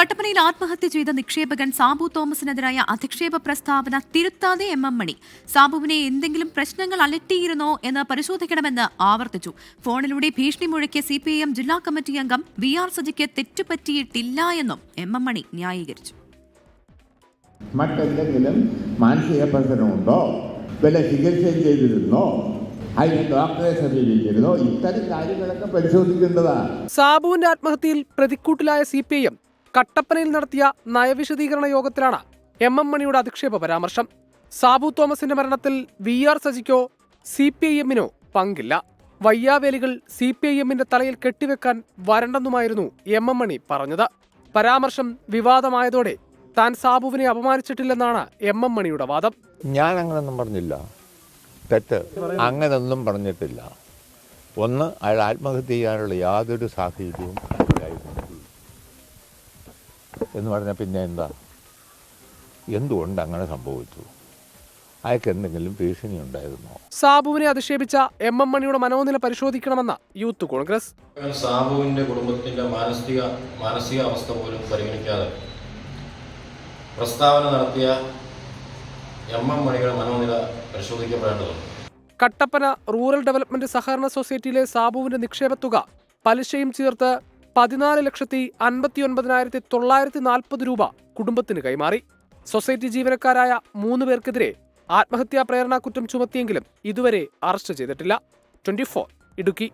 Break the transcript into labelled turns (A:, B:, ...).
A: കട്ടപ്പനയിൽ ആത്മഹത്യ ചെയ്ത നിക്ഷേപകൻ സാബു തോമസിനെതിരായ അധിക്ഷേപ പ്രസ്താവന തിരുത്താതെ എം എം മണി. സാബുവിനെ എന്തെങ്കിലും പ്രശ്നങ്ങൾ അലട്ടിയിരുന്നോ എന്ന് പരിശോധിക്കണമെന്ന് ആവർത്തിച്ചു. ഫോണിലൂടെ ഭീഷണി മുഴക്കിയ സി പി എം ജില്ലാ കമ്മിറ്റി അംഗം വി ആർ സജിക്ക് തെറ്റുപറ്റിയിട്ടില്ല എന്നും എം എം മണി ന്യായീകരിച്ചു.
B: മറ്റെന്തെങ്കിലും മാനസിക പ്രശ്നമുണ്ടോ? വല്ല ചികിത്സയും ചെയ്തിരുന്നോ? ഇത്തരം കാര്യങ്ങളൊക്കെ പരിശോധിക്കേണ്ടതാണ്.
C: സാബുവിന്റെ ആത്മഹത്യയിൽ പ്രതിക്കൂട്ടിലായ സി പി ഐ എം കട്ടപ്പനയിൽ നടത്തിയ നയവിശദീകരണ യോഗത്തിലാണ് എം എം മണിയുടെ അധിക്ഷേപ പരാമർശം. സാബു തോമസിന്റെ മരണത്തിൽ വി ആർ സജിക്കോ സി പി ഐ എമ്മിനോ പങ്കില്ല. വയ്യാവേലികൾ സി പി ഐ എമ്മിന്റെ തലയിൽ കെട്ടിവെക്കാൻ വരണ്ടെന്നുമായിരുന്നു എം എം മണി പറഞ്ഞത്. പരാമർശം വിവാദമായതോടെ താൻ സാബുവിനെ അപമാനിച്ചിട്ടില്ലെന്നാണ് എം എം മണിയുടെ വാദം.
D: ഞാൻ അങ്ങനൊന്നും പറഞ്ഞില്ല. തെറ്റ്. അങ്ങനൊന്നും പറഞ്ഞിട്ടില്ല. ഒന്ന് അയാൾ ആത്മഹത്യ ചെയ്യാനുള്ള യാതൊരു സാഹചര്യവും എന്ന് പറഞ്ഞാൽ പിന്നെ എന്താ? എന്തുകൊണ്ട് അങ്ങനെ സംഭവിച്ചു? അയാൾക്ക് എന്തെങ്കിലും ഭീഷണി ഉണ്ടായിരുന്നോ?
C: സാബുവിനെ അധിക്ഷേപിച്ച എം എം മണിയുടെ മനോനില പരിശോധിക്കണമെന്ന യൂത്ത് കോൺഗ്രസ്.
E: സാബുവിന്റെ കുടുംബത്തിന്റെ മാനസിക മാനസിക അവസ്ഥ പോലും പരിഗണിക്കാതെ പ്രസ്താവന നടത്തിയ എം എം മണിയുടെ മനോനില പരിശോധിക്കപ്പെടേണ്ടതുണ്ട്.
C: കട്ടപ്പന റൂറൽ ഡെവലപ്മെന്റ് സഹകരണ സൊസൈറ്റിയിലെ സാബുവിന്റെ നിക്ഷേപത്തുക പലിശയും ചേർത്ത് പതിനാല് ലക്ഷത്തി അൻപത്തി ഒൻപതിനായിരത്തി തൊള്ളായിരത്തി നാൽപ്പത് രൂപ കുടുംബത്തിന് കൈമാറി. സൊസൈറ്റി ജീവനക്കാരായ മൂന്ന് പേർക്കെതിരെ ആത്മഹത്യാ പ്രേരണാ കുറ്റം ചുമത്തിയെങ്കിലും ഇതുവരെ അറസ്റ്റ് ചെയ്തിട്ടില്ല. ട്വന്റി ഇടുക്കി.